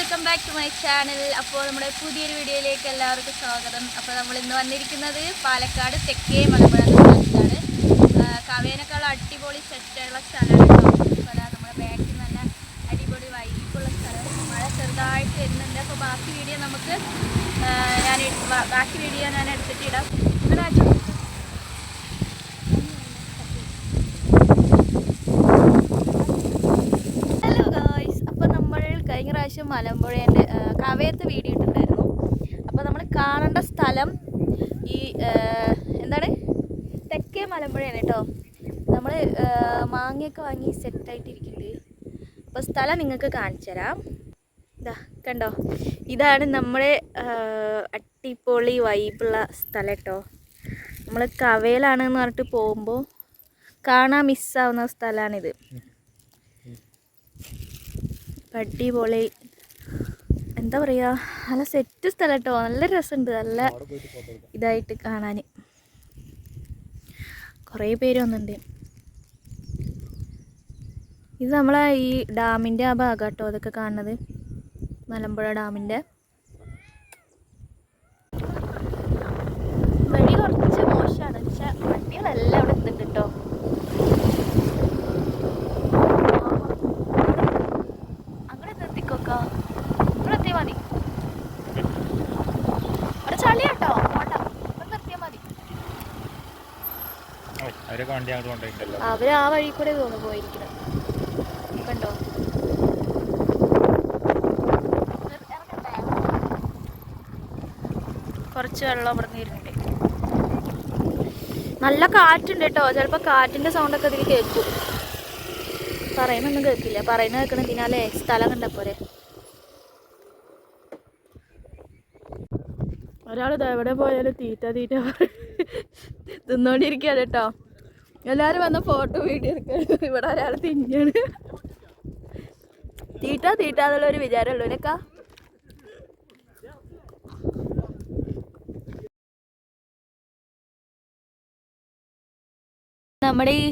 Welcome back to my channel അപ്പോൾ നമ്മുടെ പുതിയൊരു വീഡിയോയിലേക്ക് എല്ലാവർക്കും സ്വാഗതം. അപ്പോൾ നമ്മൾ ഇന്ന് വന്നിരിക്കുന്നത് പാലക്കാട് തെക്കേ മലമ്പുഴ സ്ഥലത്താണ്. കവേനേക്കാൾ അടിപൊളി സെറ്റുള്ള സ്ഥലമാണ്. അപ്പോൾ നമ്മുടെ ബാക്കിൽ നല്ല അടിപൊളി വൈബുള്ള സ്ഥലം. മഴ ചെറുതായിട്ട് വരുന്നുണ്ട്. അപ്പോൾ ബാക്കി വീഡിയോ നമുക്ക് ഞാൻ ബാക്കി വീഡിയോ ഞാൻ എടുത്തിട്ടിടാം ഇവിടെ ആച്ചോ. ഹലോ ഗായ്സ് അപ്പോൾ നമ്മൾ പ്രാവശ്യം മലമ്പുഴേന്റെ കവയത്ത് വീഡിയോ ഇട്ടിട്ടുണ്ടായിരുന്നു അപ്പോൾ നമ്മൾ കാണേണ്ട സ്ഥലം ഈ എന്താണ്? തെക്കേ മലമ്പുഴയാണ് കേട്ടോ. നമ്മൾ മാങ്ങയൊക്കെ വാങ്ങി സെറ്റായിട്ടിരിക്കുന്നുണ്ട് അപ്പോൾ സ്ഥലം നിങ്ങൾക്ക് കാണിച്ചു തരാം. ഇതാ കണ്ടോ? ഇതാണ് നമ്മുടെ അട്ടിപ്പൊളി വൈബുള്ള സ്ഥലം കേട്ടോ. നമ്മൾ കവയിലാണെന്ന് പറഞ്ഞിട്ട് പോകുമ്പോൾ കാണാൻ മിസ്സാവുന്ന സ്ഥലമാണിത് അടിപൊളി എന്താ പറയുക നല്ല സെറ്റ് സ്ഥലം കേട്ടോ നല്ല രസമുണ്ട്. നല്ല ഇതായിട്ട് കാണാൻ കുറേ പേര് വന്നിട്ടുണ്ട് ഇത് നമ്മളെ ഈ ഡാമിന്റെ ആ ഭാഗം കേട്ടോ അതൊക്കെ കാണുന്നത്. മലമ്പുഴ ഡാമിന്റെ വഴി കുറച്ച് മോശമാണ് പക്ഷെ വണ്ടികളെല്ലാം അവിടെ എത്തുന്നുണ്ട് കേട്ടോ അവരൊക്കെ വണ്ടി അങ്ങോട്ട് അവർ ആ വഴി കൂടെ തോന്നു പോയിരിക്കണം കണ്ടോ? കുറച്ച് വെള്ളം ഇവിടെ വരുന്നുണ്ട്. നല്ല കാറ്റുണ്ട് കേട്ടോ. കാറ്റിന്റെ സൗണ്ട് ഒക്കെ ഇതിൽ കേൾക്കും. പറയുന്നൊന്നും കേൾക്കില്ല. പറയുന്ന കേൾക്കണം ഇതിനാലേ സ്ഥലം കണ്ടപ്പോരെ ഒരാൾ എവിടെ പോയാലും തീറ്റ തീറ്റ തിന്നോണ്ടിരിക്കുകയാണ് കേട്ടോ. എല്ലാവരും വന്ന ഫോട്ടോ വീഡിയോ എടുക്കാൻ ഇവിടെ ഒരാൾ തിന്നാണ് തീറ്റ തീറ്റ ഒരു വിചാരമുള്ളൂ എന്നൊക്കെ നമ്മുടെ ഈ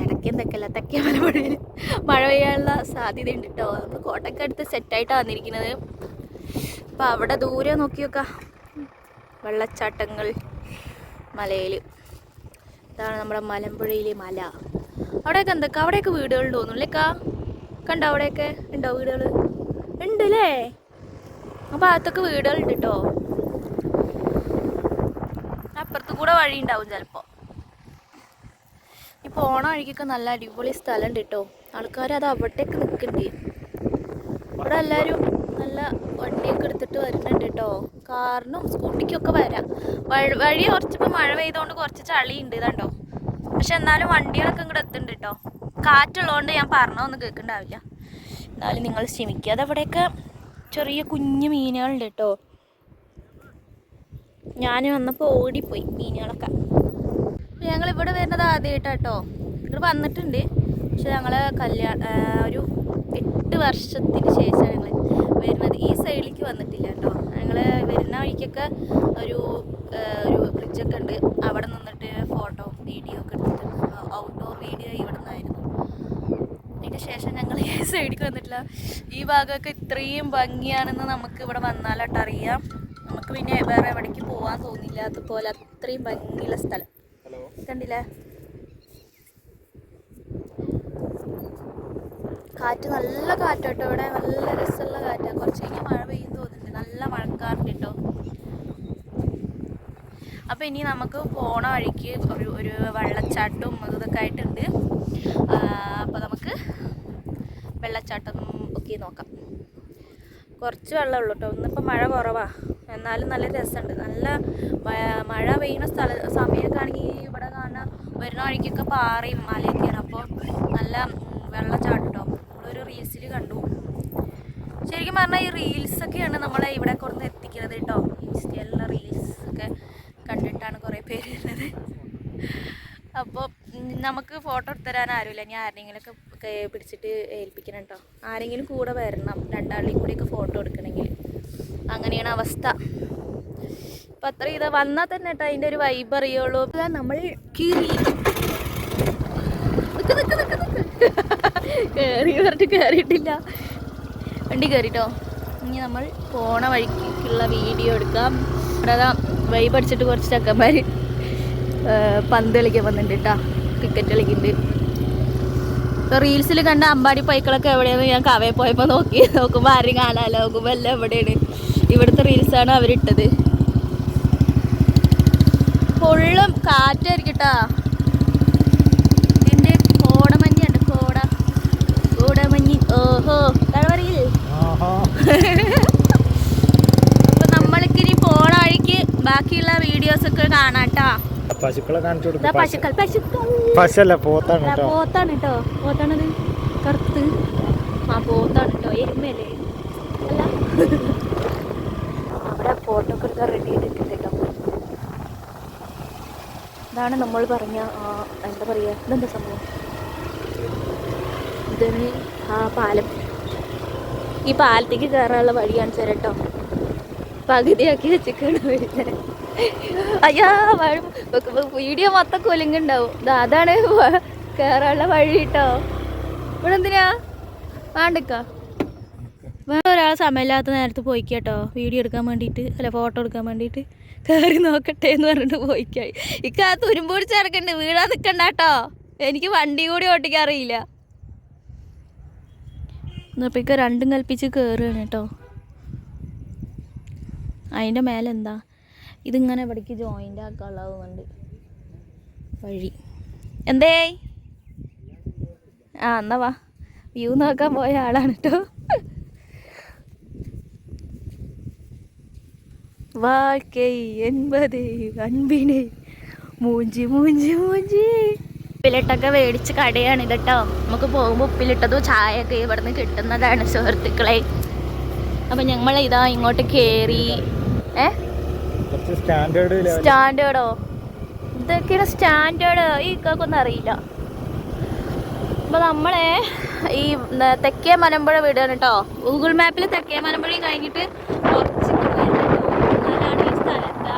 ഇടയ്ക്കും തെക്കല്ല തെക്കേ മലപ്പുഴയിൽ മഴ പെയ്യാനുള്ള സാധ്യത ഉണ്ട് കേട്ടോ. നമ്മൾ കോട്ടക്കടുത്ത് സെറ്റായിട്ടാണ് വന്നിരിക്കുന്നത്. അപ്പം അവിടെ ദൂരെ നോക്കി നോക്കാം വെള്ളച്ചാട്ടങ്ങൾ മലയിൽ ഇതാണ് നമ്മുടെ മലമ്പുഴയിലെ മല. അവിടെയൊക്കെ എന്തൊക്കെ? അവിടെയൊക്കെ വീടുകൾ തോന്നുന്നില്ലേക്കാ കണ്ടോ അവിടെയൊക്കെ? ഉണ്ടോ വീടുകൾ ഉണ്ട് അല്ലേ അപ്പം അകത്തൊക്കെ വീടുകളുണ്ട് കേട്ടോ അപ്പുറത്ത് കൂടെ വഴി ഉണ്ടാവും ചിലപ്പോൾ ഇപ്പോൾ ഓണം വഴിക്കൊക്കെ നല്ല അടിപൊളി സ്ഥലം ഉണ്ട് കേട്ടോ ആൾക്കാർ അത് അവിടേക്ക് നിൽക്കുന്നുണ്ട് ഇവിടെ എല്ലാവരും നല്ല വണ്ടിയൊക്കെ എടുത്തിട്ട് വരുന്നുണ്ട് കേട്ടോ കാറിനും സ്കൂട്ടിക്കൊക്കെ വരാം. വഴി കുറച്ചിപ്പോൾ മഴ പെയ്തുകൊണ്ട് കുറച്ച് ചളിയുണ്ട് ഇതാണ്ടോ പക്ഷെ എന്നാലും വണ്ടികളൊക്കെ ഇങ്ങോട്ട് എത്തുന്നുണ്ട് കേട്ടോ കാറ്റുള്ളതുകൊണ്ട് ഞാൻ പറഞ്ഞൊന്നും കേൾക്കണ്ടാവില്ല. എന്നാലും നിങ്ങൾ ക്ഷമിക്കുക അതവിടെയൊക്കെ ചെറിയ കുഞ്ഞു മീനുകളുണ്ട് കേട്ടോ ഞാൻ വന്നപ്പോൾ ഓടിപ്പോയി മീനുകളൊക്കെ. ഞങ്ങൾ ഇവിടെ വരുന്നത് ആദ്യമായിട്ടാട്ടോ ഇവിടെ വന്നിട്ടുണ്ട്. പക്ഷെ ഞങ്ങൾ കല്യാണ ഒരു എട്ട് വർഷത്തിന് ശേഷമാണ് ഞങ്ങൾ വരുന്നത് ഈ സൈഡിലേക്ക് വന്നിട്ടില്ല കേട്ടോ. ഞങ്ങൾ വരുന്ന വഴിക്കൊക്കെ ഒരു ഒരു ബ്രിഡ്ജൊക്കെ ഉണ്ട്. അവിടെ നിന്നിട്ട് ഫോട്ടോ വീഡിയോ ഒക്കെ എടുത്തിട്ടുണ്ട് ഔട്ട്ഡോർ വീഡിയോ ഇവിടെ നിന്നായിരുന്നു. അതിന് ശേഷം ഞങ്ങൾ ഈ സൈഡിലേക്ക് വന്നിട്ടില്ല. ഈ ഭാഗമൊക്കെ ഇത്രയും ഭംഗിയാണെന്ന് നമുക്ക് ഇവിടെ വന്നാലോട്ട് അറിയാം. നമുക്ക് പിന്നെ വേറെ എവിടേക്ക് പോകാൻ തോന്നില്ല. അതുപോലെ അത്രയും ഭംഗിയുള്ള സ്ഥലം. ഹലോ കണ്ടില്ലേ? കാറ്റ് നല്ല കാറ്റാട്ടോ ഇവിടെ. നല്ല രസമുള്ള കാറ്റാണ് കുറച്ച് കഴിഞ്ഞാൽ മഴ പെയ്യും തോന്നുന്നുണ്ട് നല്ല മഴക്കാറുണ്ട് കേട്ടോ അപ്പോൾ ഇനി നമുക്ക് പോണ വഴിക്ക് ഒരു ഒരു വെള്ളച്ചാട്ടവും ഇതൊക്കെ ആയിട്ടുണ്ട്. അപ്പോൾ നമുക്ക് വെള്ളച്ചാട്ടം ഒക്കെ നോക്കാം. കുറച്ച് വെള്ളമുള്ളൂ കേട്ടോ. ഇന്നിപ്പോൾ മഴ കുറവാണ് എന്നാലും നല്ല രസമുണ്ട്. നല്ല മഴ പെയ്യുന്ന സ്ഥല സമയമൊക്കെ ആണെങ്കിൽ ഇവിടെ കാണാൻ വരുന്ന വഴിക്കൊക്കെ പാറയും മലയൊക്കെയാണ്. അപ്പോൾ നല്ല വെള്ളച്ചാട്ടോ നമ്മളൊരു റീൽസിൽ കണ്ടു. ശരിക്കും പറഞ്ഞാൽ ഈ റീൽസൊക്കെയാണ് നമ്മളെ ഇവിടെ കൊടുത്ത് എത്തിക്കുന്നത് കേട്ടോ. ഇൻസ്റ്റയിലുള്ള റീൽസ് ഒക്കെ കണ്ടിട്ടാണ് കുറേ പേര് വരുന്നത്. അപ്പോൾ നമുക്ക് ഫോട്ടോ എടുത്തരാൻ ആരുമില്ല. ആരെങ്കിലും ഒക്കെ പിടിച്ചിട്ട് ഏൽപ്പിക്കണം കേട്ടോ. ആരെങ്കിലും കൂടെ വരണം. രണ്ടാളുടെയും കൂടിയൊക്കെ ഫോട്ടോ എടുക്കണമെങ്കിൽ. അങ്ങനെയാണ് അവസ്ഥ. അപ്പം അത്ര ഇത്. വന്നാൽ തന്നെ കേട്ടോ അതിന്റെ ഒരു വൈബ് അറിയുള്ളൂ. നമ്മൾ കീറി. കയറി പറഞ്ഞിട്ട് കയറിയിട്ടില്ല. വണ്ടി കയറിട്ടോ. ഇനി നമ്മൾ പോണ വഴിക്കുള്ള വീഡിയോ എടുക്കാം. അതാ. വൈബ് പഠിച്ചിട്ട് കുറച്ച് ചക്കന്മാർ പന്ത് കളിക്കാൻ വന്നിട്ടുണ്ട് കേട്ടോ ക്രിക്കറ്റ് കളിക്കുന്നുണ്ട്. റീൽസിൽ കണ്ട അമ്പാടി പൈക്കളൊക്കെ എവിടെയാന്ന് ഞാൻ കവയെ പോയപ്പോൾ നോക്കി. നോക്കുമ്പോൾ ആരും കാണാമല്ലോ നോക്കുമ്പോൾ എല്ലാം എവിടെയാണ് ഇവിടുത്തെ റീൽസാണ് അവരിട്ടത്. ഫുള്ളും കാറ്റായിരിക്കും കേട്ടാ ഇതിന്റെ കോടമഞ്ഞുണ്ട് കോട കോടമഞ്ഞ് ഓഹോ എന്താണ് പറയില്ലേ അപ്പൊ നമ്മൾക്കിനി പോണ വഴിക്ക് ബാക്കിയുള്ള വീഡിയോസ് ഒക്കെ കാണാട്ടാ പശുക്കളെ കാണിച്ചു കൊടുക്കാം പശുക്കൾ പശുക്കൾ. പശല്ല പോത്താണ് കേട്ടോ പോത്താണ് കേട്ടോ പോത്താണത് കറുത്ത്. ആ പോത്താണ് കേട്ടോ എരുമയല്ലേ? അല്ല. അവിടെ ഫോട്ടോക്കെ എടുക്കാൻ റെഡി ചെയ്തിട്ടുണ്ട് കേട്ടോ ഇതാണ് നമ്മൾ പറഞ്ഞ എന്താ പറയുക ഇതെന്താ സംഭവം? ഇതാണ് ആ പാലം. ഈ പാലത്തേക്ക് കയറാനുള്ള വഴി കാണിച്ചു തരാം കേട്ടോ പകുതിയാക്കി വെച്ചിക്കാണ് വരുന്നത് അയ്യാ വീഡിയോ മൊത്തം കൊലുങ്ങുണ്ടാവും. അതാണ് കേറാനുള്ള വഴി കേട്ടോ ഇവിടെ എന്തിനാ വേണ്ടക്ക? വേറെ ഒരാൾ സമയമില്ലാത്ത നേരത്ത് പോയി കേട്ടോ വീഡിയോ എടുക്കാൻ വേണ്ടിയിട്ട് അല്ല ഫോട്ടോ എടുക്കാൻ വേണ്ടിയിട്ട് കയറി നോക്കട്ടെ എന്ന് പറഞ്ഞിട്ട് പോയിക്കായി ഇക്ക ആ ചേർക്കണ്ട് വീടാ നിൽക്കണ്ട കേട്ടോ എനിക്ക് വണ്ടി കൂടി ഓട്ടിക്കാൻ അറിയില്ല. എന്നപ്പോൾ ഇക്ക രണ്ടും കൽപ്പിച്ച് കയറുകയാണ് കേട്ടോ അതിന്റെ മേലെന്താ? ഇതിങ്ങനെ ഇവിടേക്ക് ജോയിന്റ് ആക്കാനുള്ളതുകൊണ്ട് വഴി. എന്തേ? ആ എന്നാ വാ. വ്യൂ നോക്കാൻ പോയ ആളാണ് കേട്ടോ വാഴ്ക്കൈ എൺപത് അൻപിനെ. മൂഞ്ചി മൂഞ്ചി മൂഞ്ചി. ഉപ്പിലിട്ടൊക്കെ മേടിച്ച് കടയാണ് ഇതട്ടോ. നമുക്ക് പോകുമ്പോൾ ഉപ്പിലിട്ടതും ചായയൊക്കെ നിന്ന് കിട്ടുന്നതാണ് സുഹൃത്തുക്കളെ. അപ്പം ഞങ്ങൾ ഇതാ ഇങ്ങോട്ട് കയറി ഏ? സ്റ്റാൻഡേർഡോ ഇതൊക്കെയാണ് സ്റ്റാൻഡേർഡ്. ഈ ഇക്കൊന്നും അറിയില്ല. അപ്പോൾ നമ്മളെ ഈ തെക്കേ മലമ്പുഴ വീടാണ് കേട്ടോ ഗൂഗിൾ മാപ്പിൽ തെക്കേ മലമ്പുഴ കഴിഞ്ഞിട്ട് കുറച്ച് എന്നാലാണ് ഈ സ്ഥലത്ത്.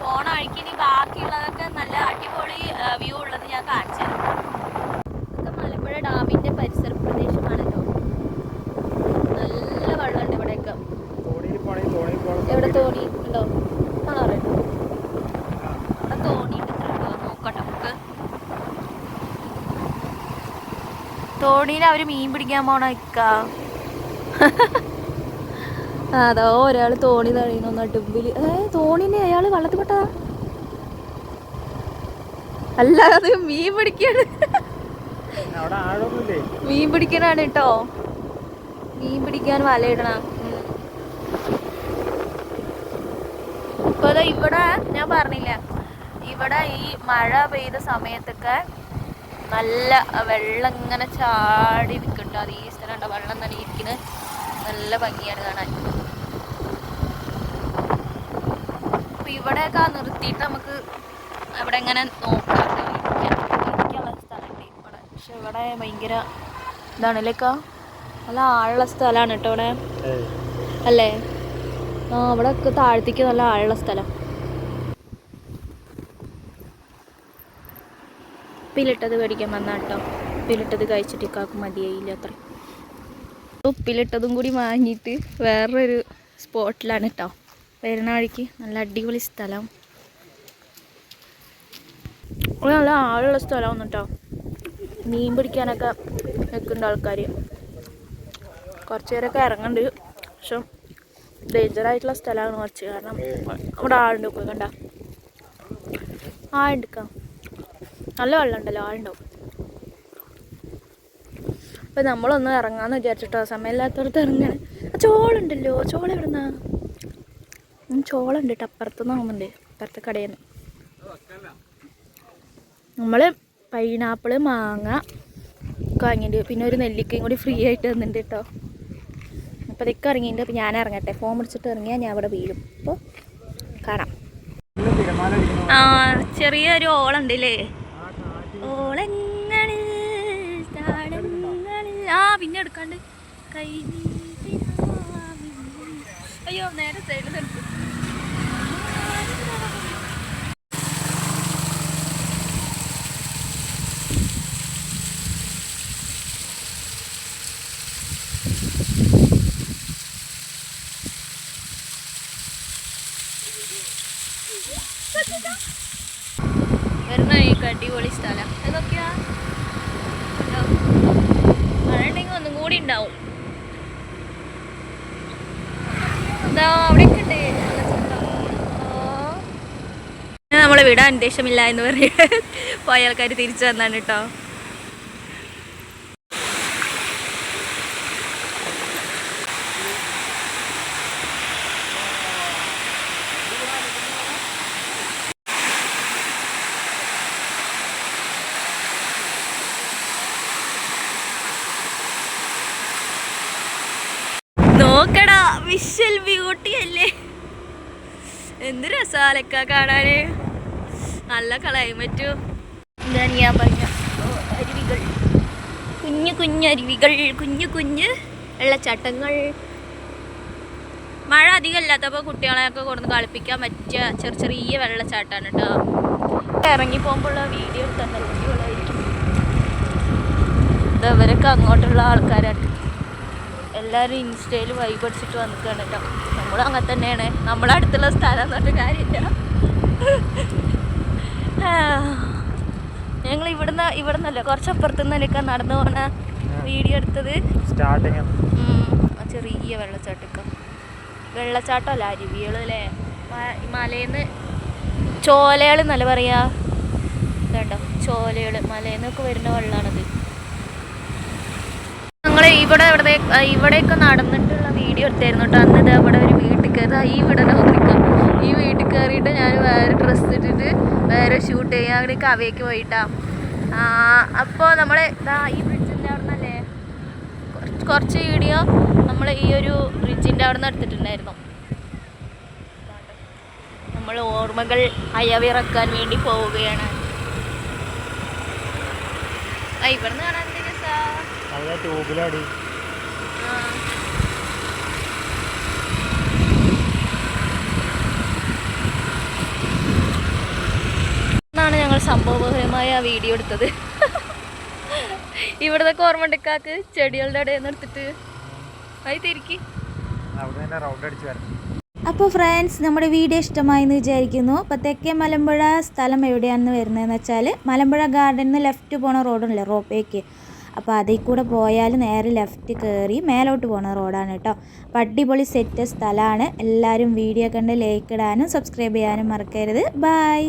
പോണ വഴിക്ക് ഇനി ബാക്കിയുള്ളതൊക്കെ നല്ല അടിപൊളി വ്യൂ ഉള്ളത് ഞാൻ കാണിച്ചു തരാം ഇതൊക്കെ മലമ്പുഴ ഡാമിന്റെ പരിസര പ്രദേശമാണല്ലോ നല്ല വെള്ളമുണ്ട് ഇവിടെയൊക്കെ തോണിയിൽ പോണേ തോണിയിൽ പോകണം എവിടെ തോണി ഉണ്ടോ? അവിടെ തോണി ഉണ്ടോ. നോക്കട്ടെ നമുക്ക്. തോണിയിൽ അവർ മീൻ പിടിക്കാൻ പോണ ഇക്ക. അതോ ഒരാൾ തോണി തഴയുന്നു നടുമ്പിൽ ഏ തോണിനെ അയാൾ വള്ളത്തിൽ പെട്ടതാ അല്ലാതെ മീൻ പിടിക്കാണ് മീൻ പിടിക്കാനാണ് കേട്ടോ. മീൻ പിടിക്കാൻ വലയിടണം. ദാ ഇവിടെ ഞാൻ പറഞ്ഞില്ല. ഇവിടെ ഈ മഴ പെയ്ത സമയത്തൊക്കെ നല്ല വെള്ളം ഇങ്ങനെ ചാടി നിൽക്കുന്നുണ്ട് അത് ഈ സ്ഥലം ഉണ്ടോ വെള്ളം തന്നെ ഇരിക്കുന്നത് നല്ല ഭംഗിയാണ് കാണാൻ. അപ്പൊ ഇവിടെയൊക്കെ നിർത്തിയിട്ട് നമുക്ക് അവിടെ ഇങ്ങനെ നോക്കാം. ഇരിക്കാനുള്ള സ്ഥലമുണ്ട് ഇവിടെ. പക്ഷെ ഇവിടെ ഭയങ്കര ഇതാണല്ലേക്കാ നല്ല ആളുള്ള സ്ഥലമാണ് കേട്ടോ ഇവിടെ. അല്ലേ? ആ ഒക്കെ താഴത്തേക്ക് നല്ല ആഴമുള്ള സ്ഥലം. ഉപ്പിലിട്ടത് മേടിക്കാൻ വന്ന കേട്ടോ ഉപ്പിലിട്ടത് കഴിച്ചിട്ട് ഇക്കാക്ക് മതിയായില്ല അത്ര. ഉപ്പിലിട്ടതും കൂടി വാങ്ങിയിട്ട് വേറൊരു സ്പോട്ടിലാണ് കേട്ടോ വരുന്ന നല്ല അടിപൊളി സ്ഥലം. നല്ല ആഴമുള്ള സ്ഥലമാണ് കേട്ടോ മീൻ പിടിക്കാനൊക്കെ നിൽക്കുന്നുണ്ട് ആൾക്കാർ കുറച്ച് പേരൊക്കെ ഇറങ്ങുന്നുണ്ട് പക്ഷെ ഡേഞ്ചർ ആയിട്ടുള്ള സ്ഥലമാണ് കുറച്ച്. കാരണം നമ്മുടെ ആളുണ്ട് പോയി കണ്ട? ആളുണ്ടെക്കാം. നല്ല വെള്ളമുണ്ടല്ലോ ആളുണ്ടാവും അപ്പം നമ്മളൊന്ന് ഇറങ്ങാന്ന് വിചാരിച്ചിട്ടോ സമയമില്ലാത്തടത്ത് ഇറങ്ങാണ് ആ ചോളുണ്ടല്ലോ ചോള എവിടുന്നാ? ചോളുണ്ട് കേട്ടോ അപ്പുറത്തുനിന്ന് ആവുന്നുണ്ട് അപ്പുറത്തെ കടയിൽ നിന്ന് നമ്മൾ പൈനാപ്പിൾ മാങ്ങ ഒക്കെ വാങ്ങിയിട്ടുണ്ട് പിന്നെ ഒരു നെല്ലിക്കയും കൂടി ഫ്രീ ആയിട്ട് തന്നിട്ടുണ്ട് കേട്ടോ. അപ്പോൾ ഇതൊക്കെ ഇറങ്ങിയിട്ടുണ്ട് അപ്പോൾ ഞാൻ ഇറങ്ങട്ടെ. ഫോൺ വിളിച്ചിട്ട് ഇറങ്ങിയാൽ ഞാൻ അവിടെ വീഴും. അപ്പോൾ കാണാം. ആ ചെറിയൊരു ഓളുണ്ട് അല്ലേ ഓളങ്ങളിൽ താളങ്ങളിൽ ആ പിന്നെ എടുക്കാണ്ട്. കൈ. അയ്യോ നേരെ സൈഡിൽ നിർത്തും. വരുന്ന ഈ അടിപൊളി സ്ഥലം. ഏതൊക്കെയാ? ഉണ്ടോ? മഴ ഉണ്ടെങ്കിൽ ഒന്നും കൂടി ഉണ്ടാവും. എന്താ അവിടെയൊക്കെ ഉണ്ട്. നമ്മളെ വിടാൻ ഉദ്ദേശമില്ല എന്ന് പറയുന്നത് പോയ ആൾക്കാർ തിരിച്ചു വന്നാണ് കേട്ടോ. എന്ത് രസാലക്ക കാണാന്? നല്ല ക്ലൈമറ്റും എന്താണ് ഞാൻ പറഞ്ഞ അരുവികൾ. കുഞ്ഞു കുഞ്ഞു അരുവികൾ കുഞ്ഞു കുഞ്ഞ് വെള്ളച്ചാട്ടങ്ങൾ മഴ അധികം ഇല്ലാത്തപ്പോൾ കുട്ടികളെയൊക്കെ കൊടുന്ന് കളിപ്പിക്കാൻ പറ്റിയ ചെറിയ ചെറിയ വെള്ളച്ചാട്ടമാണ് കേട്ടോ ഇറങ്ങി പോകുമ്പോഴുള്ള വീഡിയോ എടുത്താൽ അവരൊക്കെ അങ്ങോട്ടുള്ള ആൾക്കാരാണ്. എല്ലാവരും ഇൻസ്റ്റയിൽ വൈബ് അടിച്ചിട്ട് വന്നിക്കാണ് കേട്ടോ നമ്മളും അങ്ങനെ തന്നെയാണ്. നമ്മളെ അടുത്തുള്ള സ്ഥലം പറഞ്ഞിട്ട് കാര്യമില്ല. ഞങ്ങൾ ഇവിടുന്ന് ഇവിടുന്നല്ല കുറച്ച് അപ്പുറത്തു നിന്നൊക്കെ നടന്നു പോണ വീഡിയോ എടുത്തത്. സ്റ്റാർട്ടിങ് ചെറിയ വെള്ളച്ചാട്ടക്ക. വെള്ളച്ചാട്ടമല്ല അരുവികൾ അല്ലേ? മലയിന്ന് ചോലകൾ എന്നല്ല പറയാ? ചോലകൾ മലയിൽ നിന്നൊക്കെ വരുന്ന വെള്ളമാണത് ഇവിടെ ഇവിടെ ഇവിടെയൊക്കെ നടന്നിട്ടുള്ള വീഡിയോ എടുത്തായിരുന്നു കേട്ടോ അന്ന് ഇത് അവിടെ ഒരു വീട്ടിൽ കയറി ഈ ഇവിടെ നിൽക്കാം ഈ വീട്ടിൽ കയറിയിട്ട് ഞാൻ വേറെ ഡ്രസ്സ് ഇട്ടിട്ട് വേറെ ഷൂട്ട് ചെയ്യാൻ അവിടേക്ക് അവയ്ക്ക് പോയിട്ടാ. അപ്പോൾ നമ്മൾ ഇതാ ഈ ബ്രിഡ്ജിന്റെ അവിടെ നിന്നല്ലേ കുറച്ച് കുറച്ച് വീഡിയോ നമ്മൾ ഈ ഒരു ബ്രിഡ്ജിന്റെ അവിടെ നിന്ന് എടുത്തിട്ടുണ്ടായിരുന്നു. നമ്മൾ ഓർമ്മകൾ അയവിറക്കാൻ വേണ്ടി പോവുകയാണ്. ആ ഇവിടുന്ന് കാണാൻ എന്ത് രസാ. ാണ് ഞങ്ങൾ സംഭവമായ ആ വീഡിയോ എടുത്തത്. ഇവിടുത്തെ കോർമണ്ടിക്കാക്ക് ചെടികളുടെ ഇടയിൽ നിന്ന് എടുത്തിട്ട്. അത് തിരിക്കി. അവിടെ തന്നെ റൗണ്ട് അടിച്ച് വരണം. അപ്പോൾ ഫ്രണ്ട്സ് നമ്മുടെ വീഡിയോ ഇഷ്ടമായി എന്ന് വിചാരിക്കുന്നു. അപ്പോൾ തെക്കേ മലമ്പുഴ സ്ഥലം എവിടെയാണെന്ന് വരുന്നതെന്ന് വെച്ചാൽ മലമ്പുഴ ഗാർഡനിൽ നിന്ന് ലെഫ്റ്റ് പോണ റോഡുണ്ടല്ലോ റോപ്പേക്ക് അപ്പോൾ അതിൽ കൂടെ പോയാൽ നേരെ ലെഫ്റ്റ് കയറി മേലോട്ട് പോണ റോഡാണ് കേട്ടോ. അപ്പോൾ അടിപൊളി സെറ്റ് സ്ഥലമാണ്. എല്ലാവരും വീഡിയോ കണ്ട് ലൈക്ക് ഇടാനും സബ്സ്ക്രൈബ് ചെയ്യാനും മറക്കരുത്. ബൈ